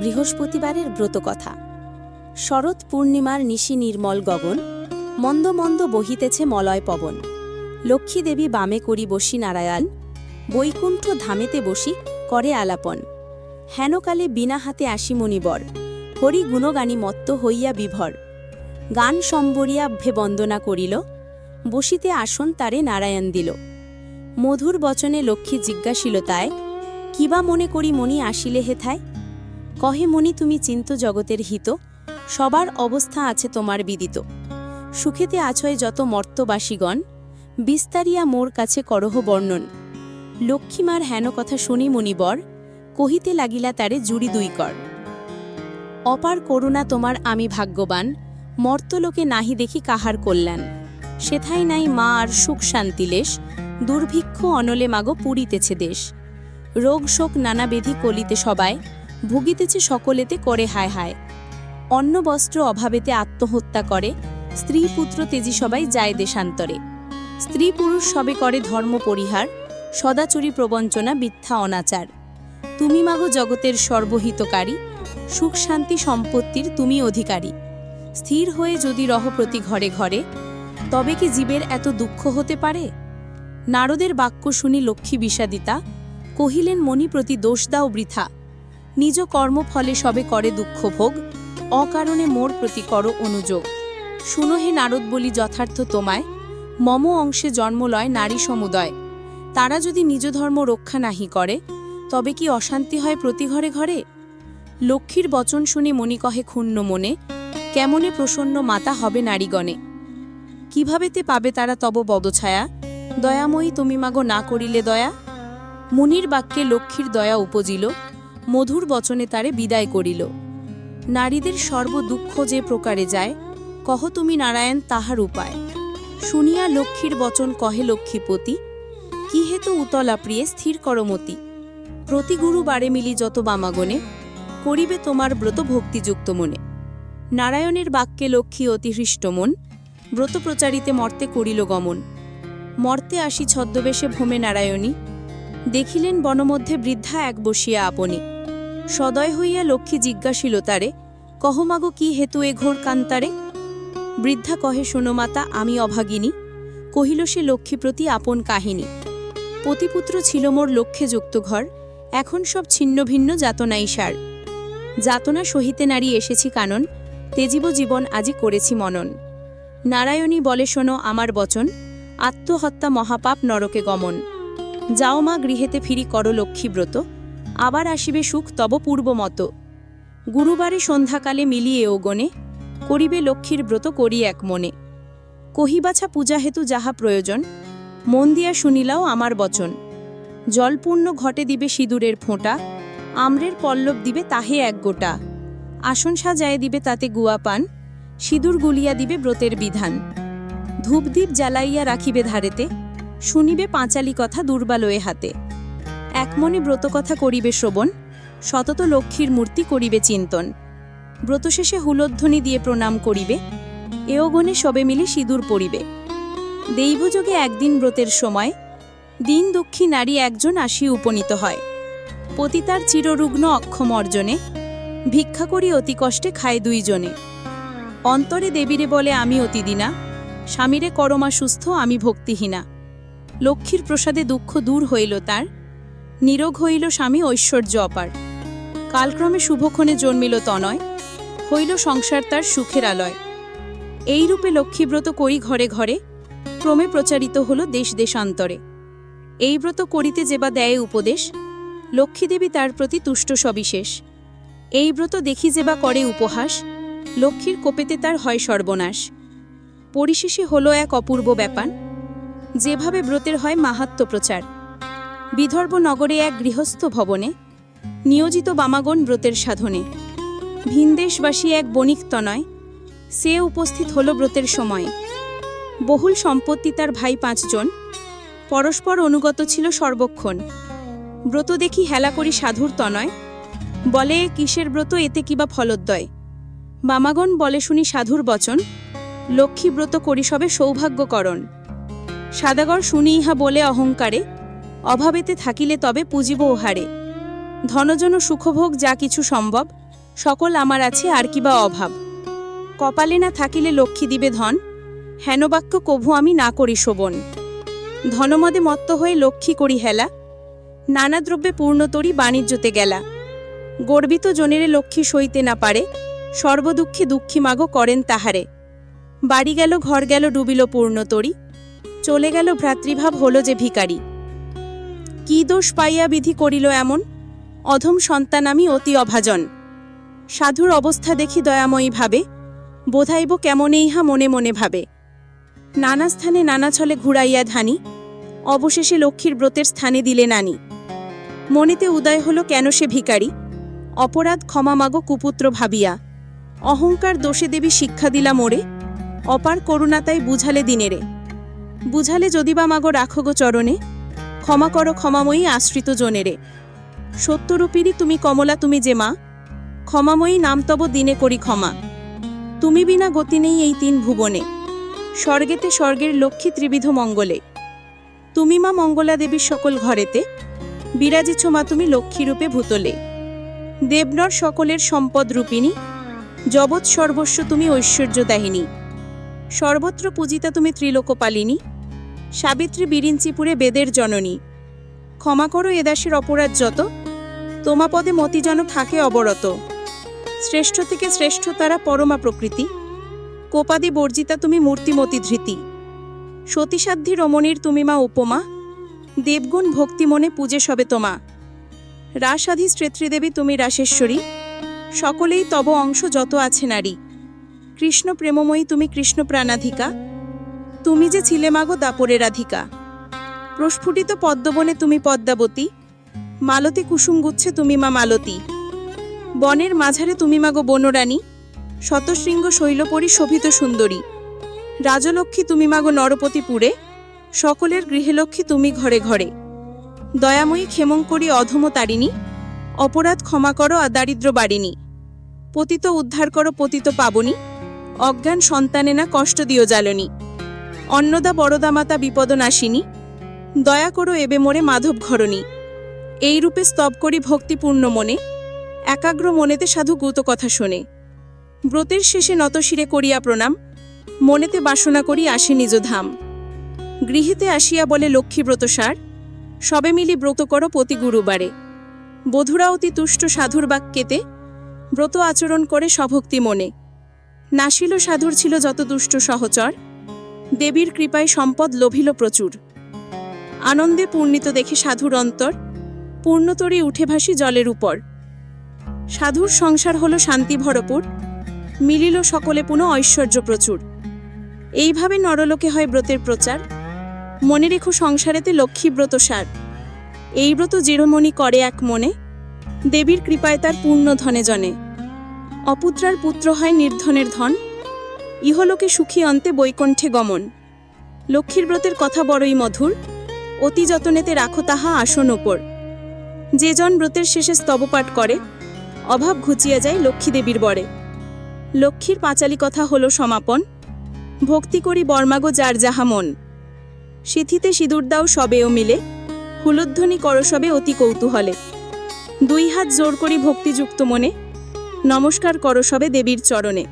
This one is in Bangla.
বৃহস্পতিবারের ব্রতকথা। শরৎ পূর্ণিমার নিশি নির্মল গগন, মন্দ মন্দ বহিতেছে মলয় পবন। লক্ষ্মী দেবী বামে করি বসি নারায়ণ, বৈকুণ্ঠ ধামেতে বসি করে আলাপন। হেনকালে বিনা হাতে আসি মণিবর, হরি গুণগানী মত্ত হইয়া বিভর। গান সম্বরিয়া ভে বন্দনা করিল, বসিতে আসন তারে নারায়ণ দিল। মধুর বচনে লক্ষ্মী জিজ্ঞাসিল তায় কিবা মনে করি মনি আসিলে হেথায়? কহে মনি তুমি চিন্ত জগতের হিত, সবার অবস্থা আছে তোমার বিদিত। সুখেতে আছয় যত মর্তবাসীগণ, বিস্তারিয়া মোর কাছে করহ বর্ণন। লক্ষ্মীমার হেন কথা শুনি মনিবর কহিতে লাগিলা তারে জুড়ি দুই কর। অপার করুণা তোমার আমি ভাগ্যবান, মর্তলোকে নাহি দেখি কাহার কল্যাণ। সেথাই নাই মা আর সুখ শান্তিলেশ দুর্ভিক্ষ অনলে মাগো পুরিতেছে দেশ। রোগ শোক নানা বেধি কলিতে সবাই ভুগিতেছে সকলেতে করে হায় হায়। অন্ন বস্ত্র অভাবেতে আত্মহত্যা করে স্ত্রী পুত্র তেজি সবাই যায় দেশান্তরে। স্ত্রী পুরুষ সবে করে ধর্ম পরিহার, সদাচুরি প্রবঞ্চনা মিথ্যা অনাচার। তুমি মাগো জগতের সর্বহিতকারী, সুখ শান্তি সম্পত্তির তুমি অধিকারী। স্থির হয়ে যদি রহ প্রতি ঘরে ঘরে, তবে কি জীবের এত দুঃখ হতে পারে? নারদের বাক্য শুনি লক্ষ্মী বিষাদিতা, কহিলেন, মণি প্রতি দোষ দাও বৃথা। নিজ কর্মফলে সবে করে দুঃখ ভোগ অকারণে মোর প্রতি করো অনুযোগ। শুনো হে নারদ বলি যথার্থ তোমায়, মম অংশে জন্মলয় নারী সমুদয়। তারা যদি নিজ ধর্ম রক্ষা নাহি করে, তবে কি অশান্তি হয় প্রতি ঘরে ঘরে? লক্ষ্মীর বচন শুনে মণি কহে ক্ষুণ্ণ মনে, কেমনে প্রসন্ন মাতা হবে নারীগণে? কীভাবে তে পাবে তারা তব বদছায়া? দয়াময়ী তুমি মাগো না করিলে দয়া? মুনির বাক্যে লক্ষ্মীর দয়া উপজিল মধুর বচনে তারে বিদায় করিল। নারীদের সর্বদুঃখ যে প্রকারে যায়, কহ তুমি নারায়ণ তাহার উপায়। শুনিয়া লক্ষ্মীর বচন কহে লক্ষ্মীপতি, কি হেতু উতলা প্রিয়ে স্থির করমতি প্রতি গুরুবারে মিলি যত বামাগণে, করিবে তোমার ব্রত ভক্তিযুক্ত মনে। নারায়ণের বাক্যে লক্ষ্মী অতি হৃষ্টমন ব্রত প্রচারিতে মর্তে করিল গমন। মর্তে আসি ছদ্মবেশে ভোমে নারায়ণী। দেখিলেন বনমধ্যে বৃদ্ধা এক বসিয়া আপনি। সদয় হইয়া লক্ষ্মী জিজ্ঞাসিল তারে কহমাগো কি হেতু এ ঘোর কান্তারে বৃদ্ধা কহে, শোনো মাতা, আমি অভাগিনী। কহিল সে, লক্ষ্মী প্রতি আপন কাহিনী। পতিপুত্র ছিল মোর লক্ষ্যে যুক্ত ঘর, এখন সব ছিন্ন ভিন্ন যাতনাই সার। যাতনা সহিতে নারী এসেছি কানন তেজীব জীবন আজি করেছি মনন। নারায়ণী বলে, শোনো আমার বচন, আত্মহত্যা মহাপাপ নরকে গমন। যাও মা গৃহেতে ফিরি কর লক্ষ্মীব্রত আবার আসিবে সুখ তব পূর্বমত গুরুবারে সন্ধ্যাকালে মিলিয়ে ওগণে করিবে লক্ষ্মীর ব্রত করি এক মনে। কহিবাছা পূজা হেতু যাহা প্রয়োজন, মন দিয়া শুনিলাও আমার বচন। জলপূর্ণ ঘটে দিবে সিঁদুরের ফোঁটা, আম্রের পল্লব দিবে তাহে এক গোটা। আসন সাজায় দিবে তাতে গুয়া পান, সিঁদুর গুলিয়া দিবে ব্রতের বিধান। ধূপদীপ জ্বালাইয়া রাখিবে ধারেতে, শুনিবে পাঁচালি কথা দুর্বালয়ে হাতে। একমনে ব্রত কথা করিবে শ্রবণ, সতত লক্ষ্মীর মূর্তি করিবে চিন্তন। ব্রত শেষে হুলোধ্বনি দিয়ে প্রণাম করিবে, এওগণে সবে মিলে সিঁদুর পড়িবে। দৈবযোগে একদিন ব্রতের সময়, দিন দুঃখী নারী একজন আসি উপনীত হয়। পতিতার চিররুগ্ন অক্ষম অর্জনে, ভিক্ষা করি অতি কষ্টে খায় দুইজনে। অন্তরে দেবীরে বলে, আমি অতিদিনা, স্বামীরে করমা সুস্থ, আমি ভক্তিহীনা। লক্ষ্মীর প্রসাদে দুঃখ দূর হইল তার নিরোগ হইল স্বামী ঐশ্বর্য অপার। কালক্রমে শুভক্ষণে জন্মিল তনয়, হইল সংসার তার সুখের আলয়। এইরূপে লক্ষ্মীব্রত করি ঘরে ঘরে, ক্রমে প্রচারিত হল দেশ দেশান্তরে। এই ব্রত করিতে যেবা দেয় উপদেশ, লক্ষ্মীদেবী তার প্রতি তুষ্ট সবিশেষ। এই ব্রত দেখি যেবা করে উপহাস, লক্ষ্মীর কোপেতে তার হয় সর্বনাশ। পরিশেষে হলো এক অপূর্ব ব্যাপার, যেভাবে ব্রতের হয় মাহাত্ম প্রচার। বিদর্ভ নগরে এক গৃহস্থ ভবনে নিয়োজিত বামাগণ ব্রতের সাধনে। ভিনদেশবাসী এক বণিক তনয়, সে উপস্থিত হল ব্রতের সময়। বহুল সম্পত্তি তার ভাই পাঁচজন, পরস্পর অনুগত ছিল সর্বক্ষণ। ব্রত দেখি হেলা করি সাধুর তনয়, বলে, কিসের ব্রত? এতে কিবা ফলোদ্দয়? বামাগণ বলে শুনি সাধুর বচন, লক্ষ্মী ব্রত করি সবে সৌভাগ্যকরণ। সাদাগর শুনি ইহা বলে অহংকারে অভাবেতে থাকিলে তবে পুজিব ওহারে ধনজন সুখভোগ যা কিছু সম্ভব, সকল আমার আছে, আর কিবা অভাব। কপালে না থাকিলে লক্ষ্মী দিবে ধন, হেনবাক্য কভু আমি না করি শোভন ধনমদে মত্ত হয়ে লক্ষ্মী করি হেলা, নানা দ্রব্যে পূর্ণতরী বাণিজ্যতে গেলা। গর্বিত জনেরে লক্ষ্মী সইতে না পারে, সর্বদুঃখে দুঃখী মাগো করেন তাহারে। বাড়ি গেল, ঘর গেল, ডুবিল পূর্ণতরী চলে গেল, ভ্রাতৃভাব হলো যে ভিকারি কি দোষ পাইয়া বিধি করিল এমন? অধম সন্তান আমি অতি অভাজন। সাধুর অবস্থা দেখি দয়াময়ী ভাবে, বোধাইব কেমন ইহা মনে মনে ভাবে। নানা স্থানে নানা ছলে ঘুরাইয়া ধানি, অবশেষে লক্ষ্মীর ব্রতের স্থানে দিলে নানি। মনেতে উদয় হলো কেন সে ভিকারি? অপরাধ ক্ষমা মাগো কুপুত্র ভাবিয়া। অহংকার দোষে দেবী শিক্ষা দিলা মোরে, অপার করুণা তাই বুঝালে দিনেরে। বুঝালে যদি বা মাগো রাখো গো চরণে ক্ষমা করো ক্ষমাময়ী আশ্রিত জনেরে। সত্যরূপীরই তুমি কমলা, তুমি যে মা। ক্ষমাময়ী নাম তব দিনে করি ক্ষমা। তুমি বিনা গতি নেই এই তিন ভুবনে। স্বর্গেতে স্বর্গের লক্ষ্মী ত্রিবিধ মঙ্গলে। তুমি মা মঙ্গলা দেবীর সকল ঘরেতে। বিরাজিছ মা তুমি লক্ষ্মীরূপে ভূতলে। দেবনর সকলের সম্পদ রূপিণী। জগৎ সর্বস্ব তুমি ঐশ্বর্যদাহিনী সর্বত্র পূজিতা তুমি ত্রিলোকপালিনী। সাবিত্রী বিরিঞ্চিপুরে বেদের জননী। ক্ষমা করো এদাসের অপরাধ যত, তোমা পদে মতি যেন থাকে অবরত। শ্রেষ্ঠ থেকে শ্রেষ্ঠ তারা পরমা প্রকৃতি, কোপাদি বর্জিতা তুমি মূর্তিমতি ধৃতি। সতীসাধ্যী রমণীর তুমি মা উপমা, দেবগুণ ভক্তি মনে পূজে সবে তোমা। রাসাধি শ্রেত্রীদেবী তুমি রাসেশ্বরী, সকলেই তব অংশ যত আছে নারী। কৃষ্ণ প্রেমময়ী তুমি কৃষ্ণ প্রাণাধিকা তুমি যে ছিলে মাগো দাপরের রাধিকা। প্রস্ফুটিত পদ্মবনে তুমি পদ্মাবতী, মালতী কুসুম গুচ্ছে তুমি মা মালতী। বনের মাঝারে তুমি মাগো বনরানী, শতশৃঙ্গ শৈলপরী শোভিত সুন্দরী। রাজলক্ষ্মী তুমি মাগো নরপতিপুরে, সকলের গৃহলক্ষ্মী তুমি ঘরে ঘরে। দয়াময়ী ক্ষেমঙ্করী অধম তারিণী, অপরাধ ক্ষমা করো আর দারিদ্র বাড়িনী পতিত উদ্ধার করো পতিত পাবনী, অজ্ঞান সন্তানে না কষ্ট দিও জ্বালনী। অন্নদা বড়দা মাতা বিপদ নাশিনী দয়া করো এবে মোরে মাধব ঘরণী। এই রূপে স্তব করি ভক্তিপূর্ণ মনে, একাগ্র মনেতে সাধু গুত কথা শোনে। ব্রতের শেষে নতশিরে করিয়া প্রণাম, মনেতে বাসনা করি আসে নিজ ধাম। গৃহেতে আসিয়া বলে লক্ষ্মীব্রত সার, সবে মিলি ব্রত করো প্রতি গুরুবারে। বধুরা অতি তুষ্ট সাধুর বাক্যেতে ব্রত আচরণ করে সভক্তি মনে। নাসিল সাধুর ছিল যত দুষ্ট সহচর দেবীর কৃপায় সম্পদ লোভিল প্রচুর। আনন্দে পূর্ণিত দেখে সাধুর অন্তর, পূর্ণতরী উঠে ভাসি জলের উপর। সাধুর সংসার হলো শান্তি ভরপুর মিলিল সকলে পুনঃ ঐশ্বর্য প্রচুর। এইভাবে নরলোকে হয় ব্রতের প্রচার, মনে রেখো সংসারেতে লক্ষ্মী ব্রত সার। এই ব্রত জিরোমণি করে এক মনে, দেবীর কৃপায় তার পূর্ণ ধনে জনে। অপুত্রার পুত্র হয় নির্ধনের ধন ইহলোকে সুখী অন্তে বৈকণ্ঠে গমন। লক্ষ্মীর ব্রতের কথা বড়ই মধুর, অতি যতনেতে রাখো তাহা আসন ওপর যে জন ব্রতের শেষে স্তবপাঠ করে, অভাব ঘুচিয়া যায় লক্ষ্মী দেবীর বরে। লক্ষ্মীর পাঁচালী কথা হলো সমাপন, ভক্তি করি বর্মাগো যার যাহা মন। সিথিতে সিঁদুর দাও সবেও মিলে, হুলধ্বনি কর সবে অতি কৌতূহলে। দুই হাত জোর করি ভক্তিযুক্ত মনে, নমস্কার কর সবে দেবীর চরণে।